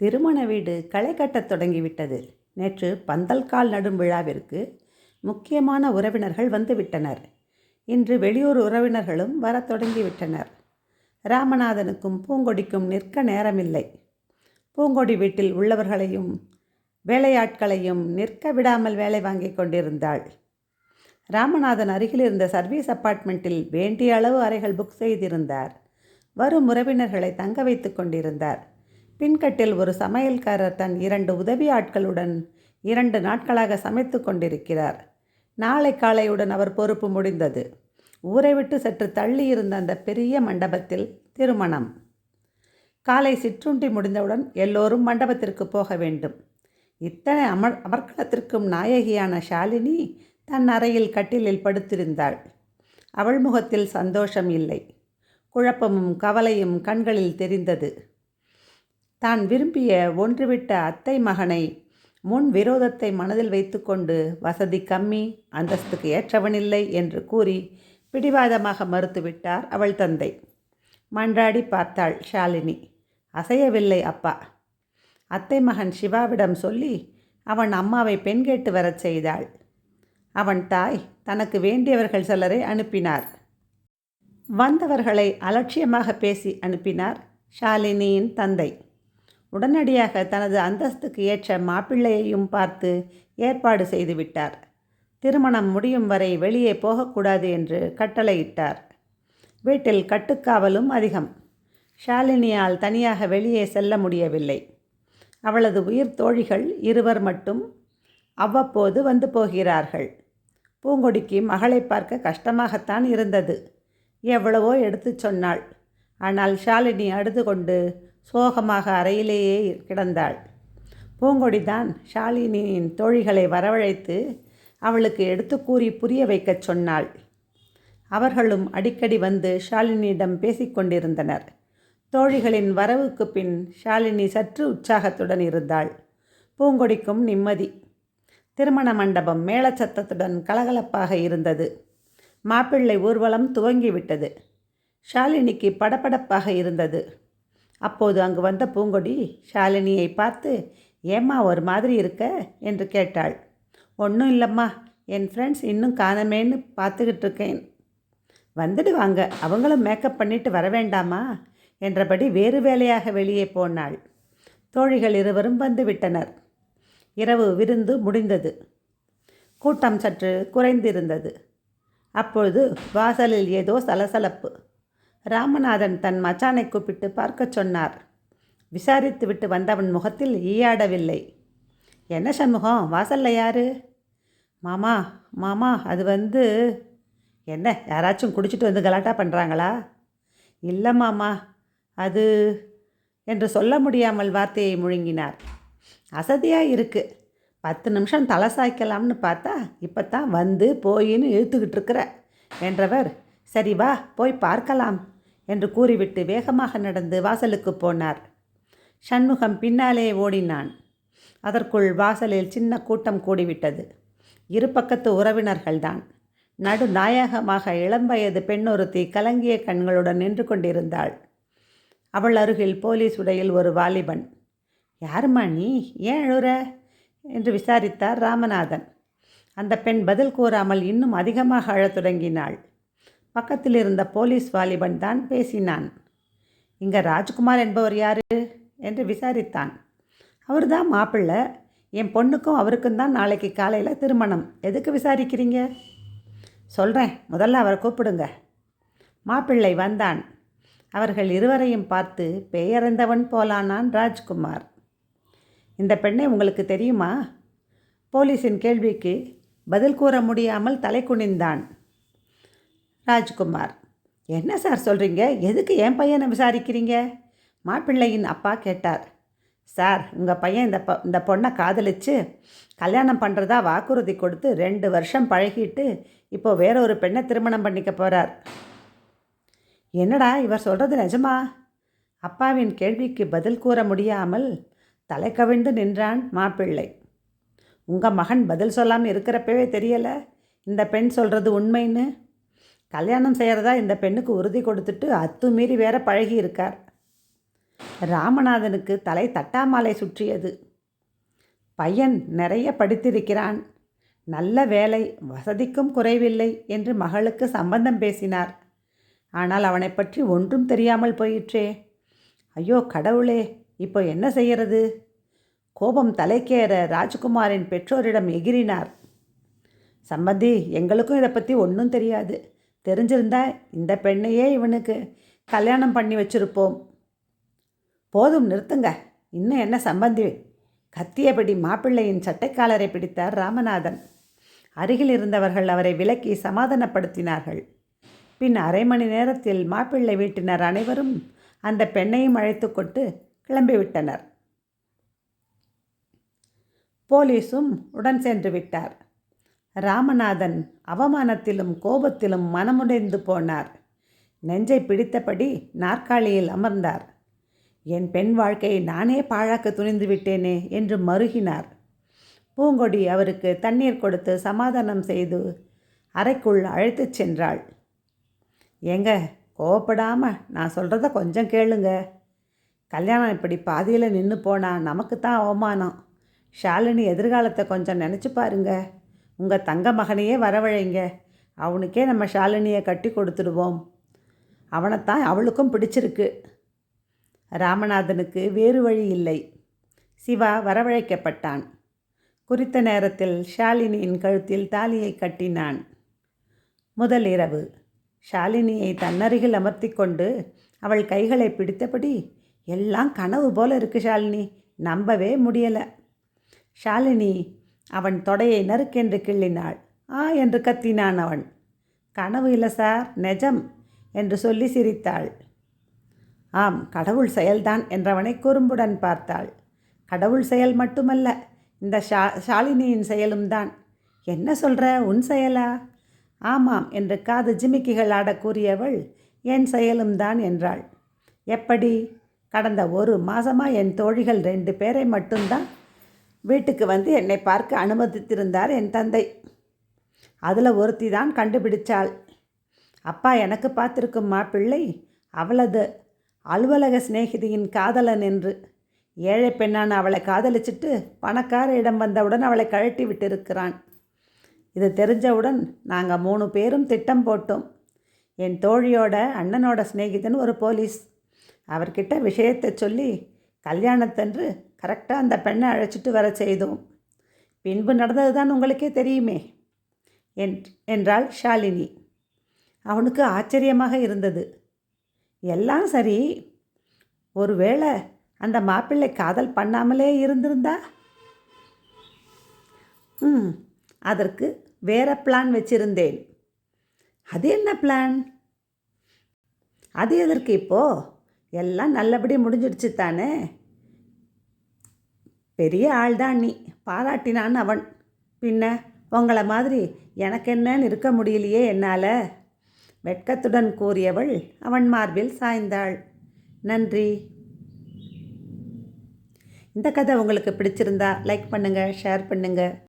திருமண வீடு களை கட்டத் தொடங்கிவிட்டது. நேற்று பந்தல்கால் நடும் விழாவிற்கு முக்கியமான உறவினர்கள் வந்துவிட்டனர். இன்று வெளியூர் உறவினர்களும் வரத் தொடங்கிவிட்டனர். ராமநாதனுக்கும் பூங்கொடிக்கும் நிற்க நேரமில்லை. பூங்கொடி வீட்டில் உள்ளவர்களையும் வேலையாட்களையும் நிற்க விடாமல் வேலை வாங்கி கொண்டிருந்தாள். ராமநாதன் அருகில் இருந்த சர்வீஸ் அப்பார்ட்மெண்ட்டில் வேண்டிய அளவு அறைகள் புக் செய்திருந்தார். வரும் உறவினர்களை தங்க வைத்து கொண்டிருந்தார். பின்கட்டில் ஒரு சமையல்காரர் தன் இரண்டு உதவி ஆட்களுடன் இரண்டு நாட்களாக சமைத்து கொண்டிருக்கிறார். நாளை காலையுடன் அவர் பொறுப்பு முடிந்தது. ஊரை விட்டு சற்று தள்ளி இருந்த அந்த பெரிய மண்டபத்தில் திருமணம். காலை சிற்றுண்டி முடிந்தவுடன் எல்லோரும் மண்டபத்திற்கு போக வேண்டும். இத்தனை அமர் அமர்க்களத்திற்கும் நாயகியான ஷாலினி தன் அறையில் கட்டிலில் படுத்திருந்தாள். அவள் முகத்தில் சந்தோஷம் இல்லை. குழப்பமும் கவலையும் கண்களில் தெரிந்தது. தான் விரும்பிய ஒன்றுவிட்ட அத்தை மகனை முன் விரோதத்தை மனதில் வைத்துக்கொண்டு வசதி கம்மி அந்தஸ்துக்கு ஏற்றவனில்லை என்று கூறி பிடிவாதமாக மறுத்துவிட்டார் அவள் தந்தை. மன்றாடி பார்த்தாள் ஷாலினி. அசையவில்லை அப்பா. அத்தை மகன் சிவாவிடம் சொல்லி அவன் அம்மாவை பெண் கேட்டு வரச் செய்தாள். அவன் தாய் தனக்கு வேண்டியவர்கள் சிலரை அனுப்பினார். வந்தவர்களை அலட்சியமாக பேசி அனுப்பினார் ஷாலினியின் தந்தை. உடனடியாக தனது அந்தஸ்துக்கு ஏற்ற மாப்பிள்ளையையும் பார்த்து ஏற்பாடு செய்துவிட்டார். திருமணம் முடியும் வரை வெளியே போகக்கூடாது என்று கட்டளையிட்டார். வீட்டில் கட்டுக்காவலும் அதிகம். ஷாலினியால் தனியாக வெளியே செல்ல முடியவில்லை. அவளது உயிர் தோழிகள் இருவர் மட்டும் அவ்வப்போது வந்து போகிறார்கள். பூங்கொடிக்கு மகளை பார்க்க கஷ்டமாகத்தான் இருந்தது. எவ்வளவோ எடுத்துச் சொன்னாள். ஆனால் ஷாலினி அழுது கொண்டு சோகமாக அறையிலேயே கிடந்தாள். பூங்கொடிதான் ஷாலினியின் தோழிகளை வரவழைத்து அவளுக்கு எடுத்து கூறி புரிய வைக்கச் சொன்னாள். அவர்களும் அடிக்கடி வந்து ஷாலினியிடம் பேசிக்கொண்டிருந்தனர் தோழிகளின் வரவுக்கு பின் ஷாலினி சற்று உற்சாகத்துடன் இருந்தாள். பூங்கொடிக்கும் நிம்மதி. திருமண மண்டபம் மேளச்சத்தத்துடன் கலகலப்பாக இருந்தது. மாப்பிள்ளை ஊர்வலம் துவங்கிவிட்டது. ஷாலினிக்கு படபடப்பாக இருந்தது. அப்போது அங்கு வந்த பூங்கொடி ஷாலினியை பார்த்து ஏம்மா ஒரு மாதிரி இருக்க? என்று கேட்டாள். ஒன்றும் இல்லைம்மா. என் ஃப்ரெண்ட்ஸ் இன்னும் காணமேன்னு பார்த்துக்கிட்டு இருக்கேன். வந்துடுவாங்க. அவங்களும் மேக்கப் பண்ணிட்டு வர வேண்டாமா? என்றபடி வேறு வேலையாக வெளியே போனாள். தோழிகள் இருவரும் வந்துவிட்டனர் இரவு விருந்து முடிந்தது. கூட்டம் சற்று குறைந்திருந்தது. அப்பொழுது வாசலில் ஏதோ சலசலப்பு. ராமநாதன் தன் மச்சானை கூப்பிட்டு பார்க்கச் சொன்னார். விசாரித்துவிட்டு வந்தவன் முகத்தில் ஈயாடவில்லை. என்ன சண்முகம் வாசல்ல யாரு? மாமா மாமா அது வந்து என்ன யாராச்சும் குடிச்சிட்டு வந்து கலாட்டா பண்ணுறாங்களா இல்லை மாமா அது என்று சொல்ல முடியாமல் வார்த்தையை முழுங்கினார். அசதியாக இருக்குது பத்து நிமிஷம் தலை சாய்க்கலாம்னு பார்த்தா இப்போ தான் வந்து போயின்னு இழுத்துக்கிட்டு இருக்கிற என்றவர் சரி வா போய் பார்க்கலாம் என்று கூறிவிட்டு வேகமாக நடந்து வாசலுக்கு போனார். சண்முகம் பின்னாலே ஓடினான். அதற்குள் வாசலில் சின்ன கூட்டம் கூடிவிட்டது. இரு பக்கத்து உறவினர்கள்தான். நடு நாயகமாக இளம்வயது பெண்ணொருத்தி கலங்கிய கண்களுடன் நின்று கொண்டிருந்தாள். அவள் அருகில் போலீஸ் உடையில் ஒரு வாலிபன். யாருமா நீ? ஏன் அழுற? என்று விசாரித்தார் ராமநாதன். அந்த பெண் பதில் கூறாமல் இன்னும் அதிகமாக அழத் தொடங்கினாள். பக்கத்தில் இருந்த போலீஸ் வாலிபன் தான் பேசினான். இங்கே ராஜ்குமார் என்பவர் யாரு? என்று விசாரித்தான். அவர் தான் மாப்பிள்ளை. என் பொண்ணுக்கும் அவருக்கும் தான் நாளைக்கு காலையில் திருமணம். எதுக்கு விசாரிக்கிறீங்க? சொல்கிறேன் முதல்ல அவரை கூப்பிடுங்க. மாப்பிள்ளை வந்தான். அவர்கள் இருவரையும் பார்த்து பெயரந்தவன் போலானான் ராஜ்குமார். இந்த பெண்ணை உங்களுக்கு தெரியுமா? போலீஸின் கேள்விக்கு பதில் கூற முடியாமல் தலை குனிந்தான். ராஜ்குமார். என்ன சார் சொல்கிறீங்க எதுக்கு என் பையனை விசாரிக்கிறீங்க? மாப்பிள்ளையின் அப்பா கேட்டார். சார் உங்கள் பையன் இந்த பொ இந்த பொண்ணை காதலிச்சு கல்யாணம் பண்ணுறதா வாக்குறுதி கொடுத்து ரெண்டு வருஷம் பழகிட்டு இப்போ வேற ஒரு பெண்ணை திருமணம் பண்ணிக்க போகிறார் என்னடா இவர் சொல்கிறது நிஜமா? அப்பாவின் கேள்விக்கு பதில் கூற முடியாமல் தலை கவிழ்ந்து நின்றான் மாப்பிள்ளை. உங்கள் மகன் பதில் சொல்லாமல் இருக்கிறப்பவே தெரியலை. இந்த பெண் சொல்கிறது உண்மைன்னு கல்யாணம் செய்கிறதா இந்த பெண்ணுக்கு உறுதி கொடுத்துட்டு அத்துமீறி வேற பழகி இருக்கார். ராமநாதனுக்கு தலை தட்டாமாலை சுற்றியது. பையன் நிறைய படித்திருக்கிறான். நல்ல வேலை வசதிக்கும் குறைவில்லை என்று மகளுக்கு சம்பந்தம் பேசினார். ஆனால் அவனை பற்றி ஒன்றும் தெரியாமல் போயிற்றே. ஐயோ கடவுளே இப்போ என்ன செய்யறது? கோபம் தலைக்கேற ராஜ்குமாரின் பெற்றோரிடம் எகிரினார் சம்பந்தி எங்களுக்கும் இதை பற்றி ஒன்றும் தெரியாது. தெரிஞ்சிருந்தா இந்த பெண்ணையே இவனுக்கு கல்யாணம் பண்ணி வச்சிருப்போம். போதும் நிறுத்துங்க. இன்னும் என்ன சம்பந்தி? கத்தியபடி மாப்பிள்ளையின் சட்டைக்காலரை பிடித்தார் ராமநாதன். அருகில் இருந்தவர்கள் அவரை விலக்கி சமாதானப்படுத்தினார்கள். பின் அரை மணி நேரத்தில் மாப்பிள்ளை வீட்டினர் அனைவரும் அந்த பெண்ணையும் அழைத்து கொண்டு கிளம்பிவிட்டனர் போலீஸும் உடன் சென்று விட்டார். ராமநாதன் அவமானத்திலும் கோபத்திலும் மனமுடைந்து போனார். நெஞ்சை பிடித்தபடி நாற்காலியில் அமர்ந்தார். என் பெண் வாழ்க்கையை நானே பாழாக்க துணிந்து விட்டேனே என்று மருகினார். பூங்கொடி அவருக்கு தண்ணீர் கொடுத்து சமாதானம் செய்து அறைக்குள் அழைத்துச் சென்றாள். ஏங்க கோவப்படாமல் நான் சொல்கிறத கொஞ்சம் கேளுங்க. கல்யாணம் இப்படி பாதியில் நின்று போனால் நமக்கு தான் அவமானம். ஷாலினி எதிர்காலத்தை கொஞ்சம் நினச்சி பாருங்கள் உங்கள் தங்க மகனையே வரவழைங்க. அவனுக்கே நம்ம ஷாலினியை கட்டி கொடுத்துடுவோம். அவனைத்தான் அவளுக்கும் பிடிச்சிருக்கு. ராமநாதனுக்கு வேறு வழி இல்லை. சிவா வரவழைக்கப்பட்டான். குறித்த நேரத்தில் ஷாலினியின் கழுத்தில் தாலியை கட்டினான். முதல் இரவு. ஷாலினியை தன்னருகில் அமர்த்தி கொண்டு அவள் கைகளை பிடித்தபடி எல்லாம் கனவு போல இருக்கு ஷாலினி. நம்பவே முடியலை. ஷாலினி அவன் தொடையை நறுக்கென்று கிள்ளினாள். ஆ என்று கத்தினான் அவன். கனவு இல்லை சார் நெஜம் என்று சொல்லி சிரித்தாள். ஆம் கடவுள் செயல்தான் என்றவனை குறும்புடன் பார்த்தாள். கடவுள் செயல் மட்டுமல்ல இந்த ஷா ஷாலினியின் செயலும் தான். என்ன சொல்கிற உன் செயலா? ஆமாம் என்று காது ஜிமிக்கிகள் ஆட கூறியவள் என் செயலும் தான் என்றாள். எப்படி? கடந்த ஒரு மாதமாக என் தோழிகள் ரெண்டு பேரை மட்டும்தான் வீட்டுக்கு வந்து என்னை பார்க்க அனுமதித்திருந்தார் என் தந்தை. அதில் ஒருத்தி தான் கண்டுபிடிச்சாள். அப்பா எனக்கு பார்த்துருக்கும் மாப்பிள்ளை அவளது அலுவலக சிநேகிதியின் காதலன் என்று. ஏழை பெண்ணான அவளை காதலிச்சிட்டு பணக்கார இடம் வந்தவுடன் அவளை கழட்டி விட்டிருக்கிறான். இது தெரிஞ்சவுடன் நாங்கள் மூணு பேரும் திட்டம் போட்டோம். என் தோழியோட அண்ணனோட சிநேகிதன் ஒரு போலீஸ். அவர்கிட்ட விஷயத்தை சொல்லி கல்யாணத்தன்று கரெக்டாக அந்த பெண்ணை அழைச்சிட்டு வர செய்தோம். பின்பு நடந்தது தான் உங்களுக்கே தெரியுமே என்றாள் ஷாலினி. அவனுக்கு ஆச்சரியமாக இருந்தது. எல்லாம் சரி ஒருவேளை அந்த மாப்பிள்ளை காதல் பண்ணாமலே இருந்திருந்தா? ம் அதற்கு வேற பிளான் வச்சிருந்தேன். அது என்ன பிளான்? அது எதற்கு இப்போ? எல்லாம் நல்லபடி முடிஞ்சிடுச்சு தானே? பெரிய ஆள்தான் நீ. பாராட்டினான் அவன். பின்ன உங்களை மாதிரி எனக்கு என்னன்னு இருக்க முடியலையே என்னால்? வெட்கத்துடன் கூறியவள் அவன் மார்பில் சாய்ந்தாள். நன்றி. இந்த கதை உங்களுக்கு பிடிச்சிருந்தா லைக் பண்ணுங்கள் ஷேர் பண்ணுங்கள்